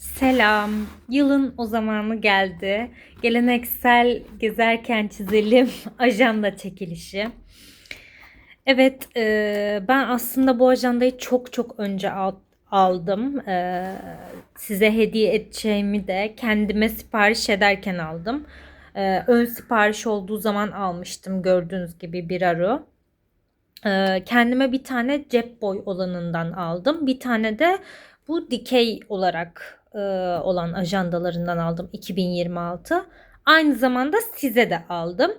Selam. Yılın o zamanı geldi. Geleneksel gezerken çizelim ajanda çekilişi. Evet, e, ben aslında bu ajandayı çok çok önce al- aldım. E, size hediye edeceğimi de kendime sipariş ederken aldım. E, ön sipariş olduğu zaman almıştım gördüğünüz gibi bir aro. E, kendime bir tane cep boy olanından aldım. Bir tane de bu dikey olarak e, olan ajandalarından aldım 2026. Aynı zamanda size de aldım.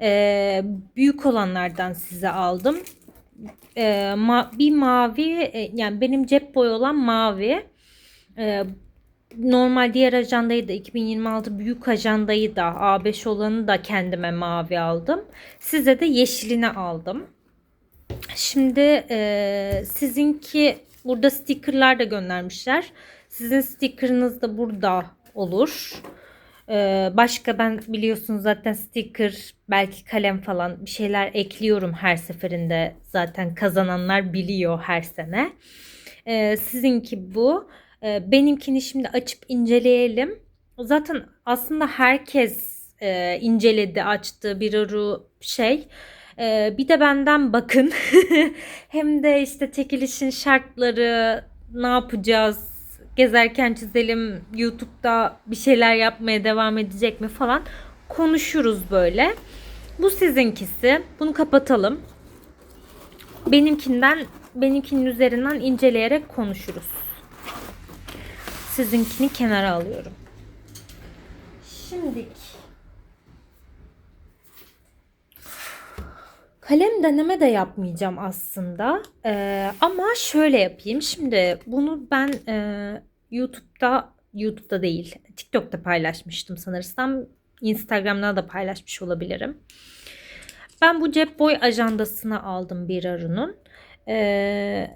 E, büyük olanlardan size aldım. E, ma- bir mavi e, yani benim cep boy olan mavi. E, normal diğer ajandayı da 2026 büyük ajandayı da A5 olanı da kendime mavi aldım. Size de yeşilini aldım. Şimdi e, sizinki burada stickerlar da göndermişler. Sizin stickerınız da burada olur. E, başka ben biliyorsunuz zaten sticker belki kalem falan bir şeyler ekliyorum her seferinde. Zaten kazananlar biliyor her sene. E, sizinki bu. E, benimkini şimdi açıp inceleyelim. Zaten aslında herkes e, inceledi, açtı bir aru şey. Ee, bir de benden bakın. Hem de işte çekilişin şartları, ne yapacağız, gezerken çizelim, YouTube'da bir şeyler yapmaya devam edecek mi falan konuşuruz böyle. Bu sizinkisi. Bunu kapatalım. Benimkinden, benimkinin üzerinden inceleyerek konuşuruz. Sizinkini kenara alıyorum. Şimdiki Kalem deneme de yapmayacağım aslında. Ee, ama şöyle yapayım. Şimdi bunu ben e, YouTube'da, YouTube'da değil, TikTok'ta paylaşmıştım sanırsam. Instagram'da da paylaşmış olabilirim. Ben bu cep boy ajandasını aldım bir arunun. Ee,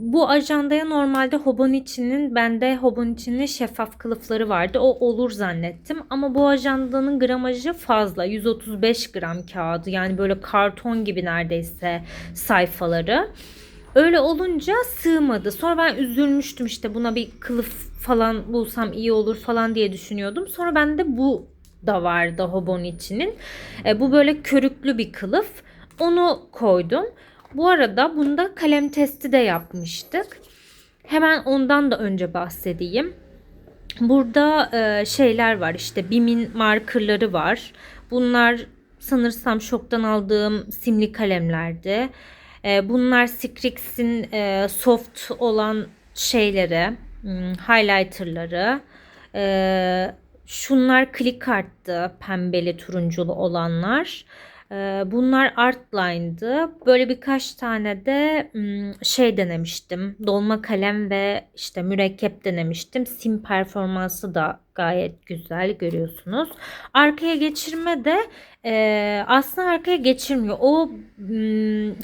bu ajandaya normalde Hobonichi'nin bende Hobonichi'nin şeffaf kılıfları vardı. O olur zannettim. Ama bu ajandanın gramajı fazla. 135 gram kağıdı. Yani böyle karton gibi neredeyse sayfaları. Öyle olunca sığmadı. Sonra ben üzülmüştüm işte buna bir kılıf falan bulsam iyi olur falan diye düşünüyordum. Sonra bende bu da vardı Hobonichi'nin. E, bu böyle körüklü bir kılıf. Onu koydum. Bu arada bunda kalem testi de yapmıştık. Hemen ondan da önce bahsedeyim. Burada e, şeyler var işte BİM'in markerları var. Bunlar sanırsam şoktan aldığım simli kalemlerdi. E, bunlar Scrix'in e, soft olan şeyleri, hmm, highlighterları. E, şunlar click arttı pembeli turunculu olanlar. Ee, Bunlar Artline'dı. Böyle birkaç tane de şey denemiştim. Dolma kalem ve işte mürekkep denemiştim. Sim performansı da gayet güzel görüyorsunuz. Arkaya geçirme de e, aslında arkaya geçirmiyor. O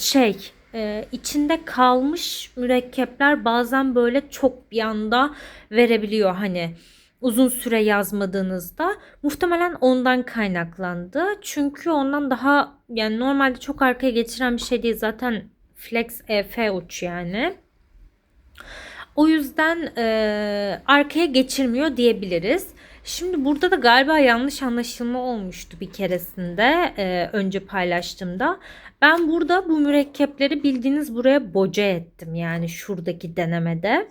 şey e, içinde kalmış mürekkepler bazen böyle çok bir anda verebiliyor hani uzun süre yazmadığınızda muhtemelen ondan kaynaklandı. Çünkü ondan daha yani normalde çok arkaya geçiren bir şey değil. Zaten Flex EF uç yani. O yüzden e, arkaya geçirmiyor diyebiliriz. Şimdi burada da galiba yanlış anlaşılma olmuştu bir keresinde e, önce paylaştığımda. Ben burada bu mürekkepleri bildiğiniz buraya boca ettim yani şuradaki denemede.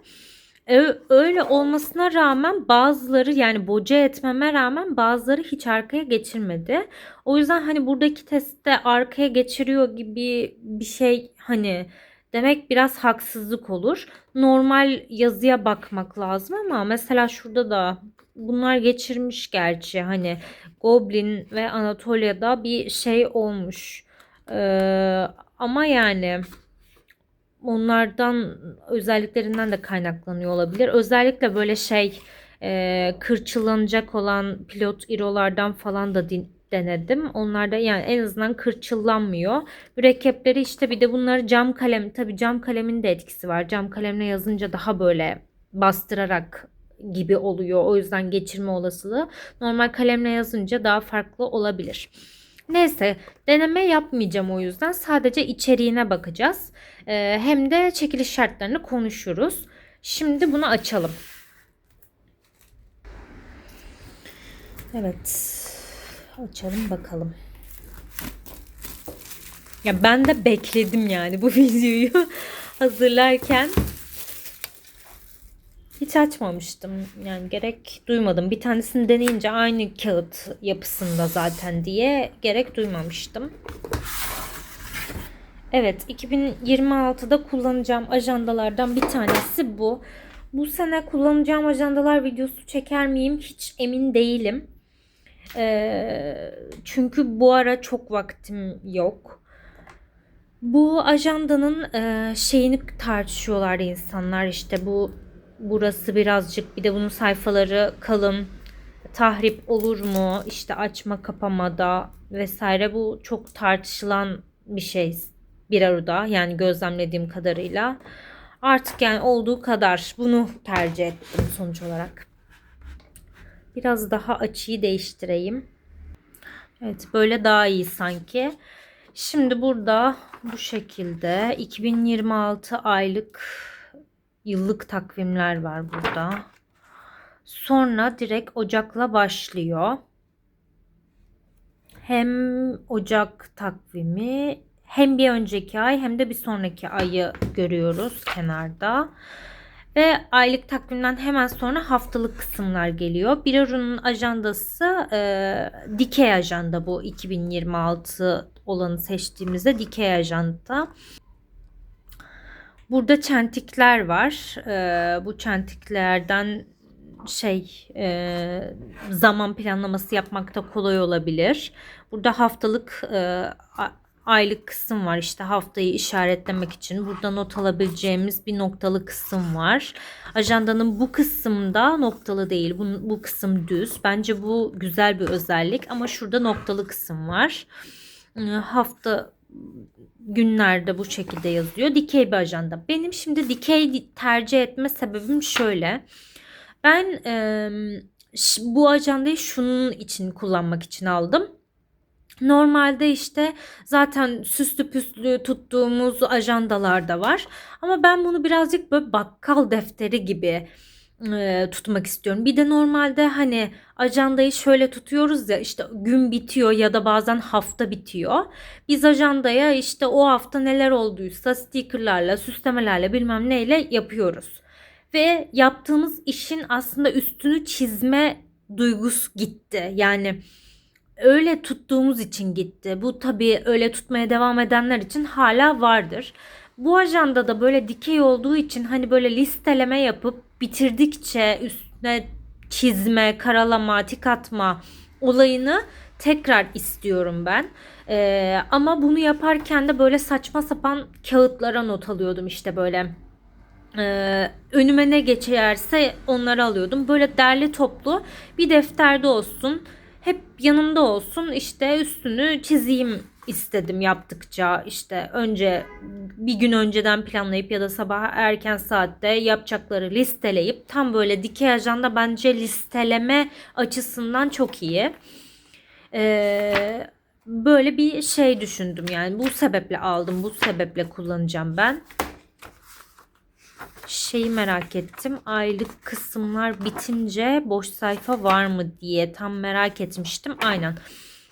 Öyle olmasına rağmen bazıları yani boca etmeme rağmen bazıları hiç arkaya geçirmedi. O yüzden hani buradaki testte arkaya geçiriyor gibi bir şey hani demek biraz haksızlık olur. Normal yazıya bakmak lazım ama mesela şurada da bunlar geçirmiş gerçi hani Goblin ve Anatolia'da bir şey olmuş. Ee, ama yani onlardan özelliklerinden de kaynaklanıyor olabilir. Özellikle böyle şey e, kırçıllanacak olan pilot irolardan falan da din, denedim. Onlarda yani en azından kırçıllanmıyor. Mürekkepleri işte bir de bunları cam kalem tabi cam kalemin de etkisi var. Cam kalemle yazınca daha böyle bastırarak gibi oluyor. O yüzden geçirme olasılığı normal kalemle yazınca daha farklı olabilir. Neyse deneme yapmayacağım o yüzden sadece içeriğine bakacağız. Ee, hem de çekiliş şartlarını konuşuruz. Şimdi bunu açalım. Evet açalım bakalım. Ya ben de bekledim yani bu videoyu hazırlarken hiç açmamıştım. Yani gerek duymadım. Bir tanesini deneyince aynı kağıt yapısında zaten diye gerek duymamıştım. Evet, 2026'da kullanacağım ajandalardan bir tanesi bu. Bu sene kullanacağım ajandalar videosu çeker miyim hiç emin değilim. Ee, çünkü bu ara çok vaktim yok. Bu ajandanın e, şeyini tartışıyorlar insanlar işte bu burası birazcık bir de bunun sayfaları kalın tahrip olur mu işte açma kapamada vesaire bu çok tartışılan bir şey bir arada yani gözlemlediğim kadarıyla artık yani olduğu kadar bunu tercih ettim sonuç olarak. Biraz daha açıyı değiştireyim. Evet böyle daha iyi sanki. Şimdi burada bu şekilde 2026 aylık yıllık takvimler var burada. Sonra direkt Ocak'la başlıyor. Hem Ocak takvimi hem bir önceki ay hem de bir sonraki ayı görüyoruz kenarda. Ve aylık takvimden hemen sonra haftalık kısımlar geliyor. Birarun'un ajandası e, dikey ajanda bu 2026 olanı seçtiğimizde dikey ajanda. Burada çentikler var. E, bu çentiklerden şey e, zaman planlaması yapmakta kolay olabilir. Burada haftalık e, aylık kısım var. İşte haftayı işaretlemek için burada not alabileceğimiz bir noktalı kısım var. Ajandanın bu kısımda noktalı değil. Bu, bu kısım düz. Bence bu güzel bir özellik ama şurada noktalı kısım var. Ee, hafta günlerde bu şekilde yazıyor. Dikey bir ajanda. Benim şimdi dikey tercih etme sebebim şöyle. Ben e, bu ajandayı şunun için kullanmak için aldım. Normalde işte zaten süslü püslü tuttuğumuz ajandalar da var. Ama ben bunu birazcık böyle bakkal defteri gibi e, tutmak istiyorum. Bir de normalde hani ajandayı şöyle tutuyoruz ya işte gün bitiyor ya da bazen hafta bitiyor. Biz ajandaya işte o hafta neler olduysa stickerlarla, süslemelerle bilmem neyle yapıyoruz. Ve yaptığımız işin aslında üstünü çizme duygusu gitti. Yani öyle tuttuğumuz için gitti. Bu tabii öyle tutmaya devam edenler için hala vardır. Bu ajanda da böyle dikey olduğu için hani böyle listeleme yapıp bitirdikçe üstüne çizme, karalama, tik atma olayını tekrar istiyorum ben. Ee, ama bunu yaparken de böyle saçma sapan kağıtlara not alıyordum işte böyle. Ee, önüme ne geçerse onları alıyordum. Böyle derli toplu bir defterde olsun hep yanımda olsun işte üstünü çizeyim istedim yaptıkça işte önce bir gün önceden planlayıp ya da sabah erken saatte yapacakları listeleyip tam böyle dikey ajanda bence listeleme açısından çok iyi. Ee, böyle bir şey düşündüm yani bu sebeple aldım bu sebeple kullanacağım ben şeyi merak ettim. Aylık kısımlar bitince boş sayfa var mı diye tam merak etmiştim. Aynen.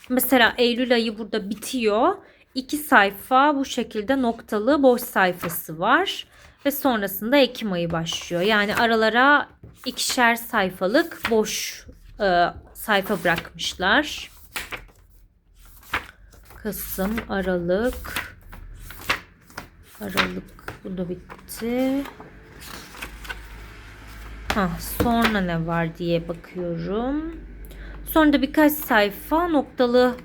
Mesela Eylül ayı burada bitiyor. İki sayfa bu şekilde noktalı boş sayfası var. Ve sonrasında Ekim ayı başlıyor. Yani aralara ikişer sayfalık boş e, sayfa bırakmışlar. Kasım, Aralık, Aralık bu da bitti. Ha, sonra ne var diye bakıyorum. Sonra da birkaç sayfa noktalı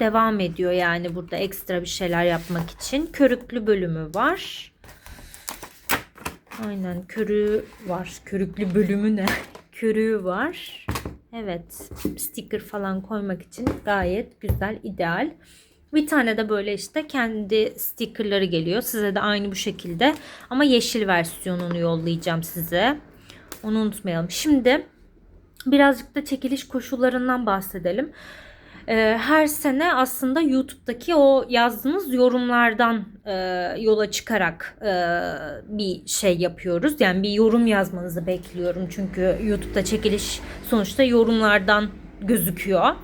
devam ediyor yani burada ekstra bir şeyler yapmak için. Körüklü bölümü var. Aynen körü var. Körüklü bölümü ne? Körüğü var. Evet. Sticker falan koymak için gayet güzel, ideal. Bir tane de böyle işte kendi stickerları geliyor. Size de aynı bu şekilde. Ama yeşil versiyonunu yollayacağım size. Onu unutmayalım. Şimdi birazcık da çekiliş koşullarından bahsedelim. Ee, her sene aslında YouTube'daki o yazdığınız yorumlardan e, yola çıkarak e, bir şey yapıyoruz. Yani bir yorum yazmanızı bekliyorum. Çünkü YouTube'da çekiliş sonuçta yorumlardan gözüküyor.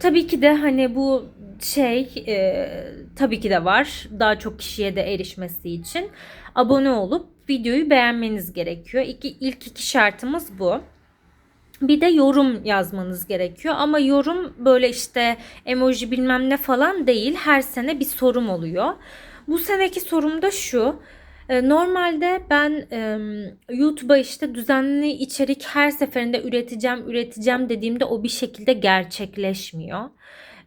Tabii ki de hani bu şey e, tabii ki de var. Daha çok kişiye de erişmesi için abone olup videoyu beğenmeniz gerekiyor. İki, ilk iki şartımız bu. Bir de yorum yazmanız gerekiyor ama yorum böyle işte emoji bilmem ne falan değil. Her sene bir sorum oluyor. Bu seneki sorum da şu. E, Normalde ben e, YouTube'a işte düzenli içerik her seferinde üreteceğim, üreteceğim dediğimde o bir şekilde gerçekleşmiyor.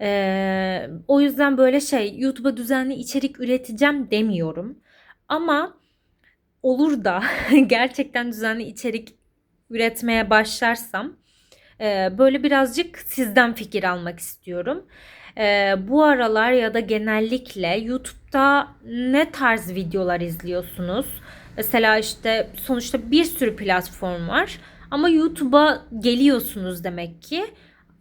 E, o yüzden böyle şey YouTube'a düzenli içerik üreteceğim demiyorum. Ama olur da gerçekten düzenli içerik üretmeye başlarsam e, böyle birazcık sizden fikir almak istiyorum. E, bu aralar ya da genellikle YouTube'da ne tarz videolar izliyorsunuz? Mesela işte sonuçta bir sürü platform var ama YouTube'a geliyorsunuz demek ki.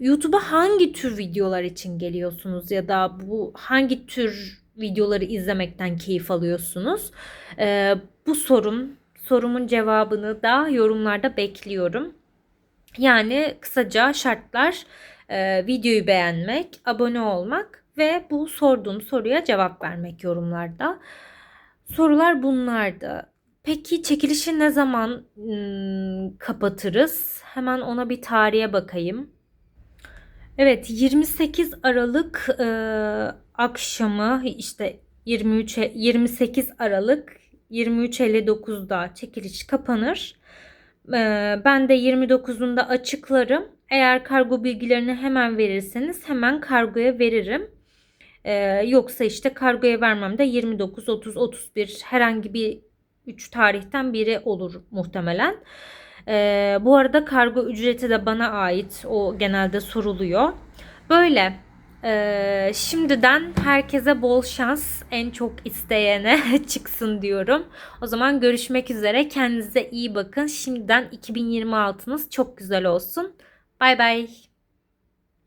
YouTube'a hangi tür videolar için geliyorsunuz ya da bu hangi tür videoları izlemekten keyif alıyorsunuz? E, bu sorum sorumun cevabını da yorumlarda bekliyorum. Yani kısaca şartlar e, videoyu beğenmek, abone olmak ve bu sorduğum soruya cevap vermek yorumlarda. Sorular bunlardı. Peki çekilişi ne zaman hmm, kapatırız? Hemen ona bir tarihe bakayım. Evet 28 Aralık e, akşamı işte 23 e- 28 Aralık 23.59'da çekiliş kapanır. Ee, ben de 29'unda açıklarım. Eğer kargo bilgilerini hemen verirseniz hemen kargoya veririm. Ee, yoksa işte kargoya vermem de 29, 30, 31 herhangi bir 3 tarihten biri olur muhtemelen. Ee, bu arada kargo ücreti de bana ait. O genelde soruluyor. Böyle. Ee, şimdiden herkese bol şans. En çok isteyene çıksın diyorum. O zaman görüşmek üzere. Kendinize iyi bakın. Şimdiden 2026'nız çok güzel olsun. Bay bay.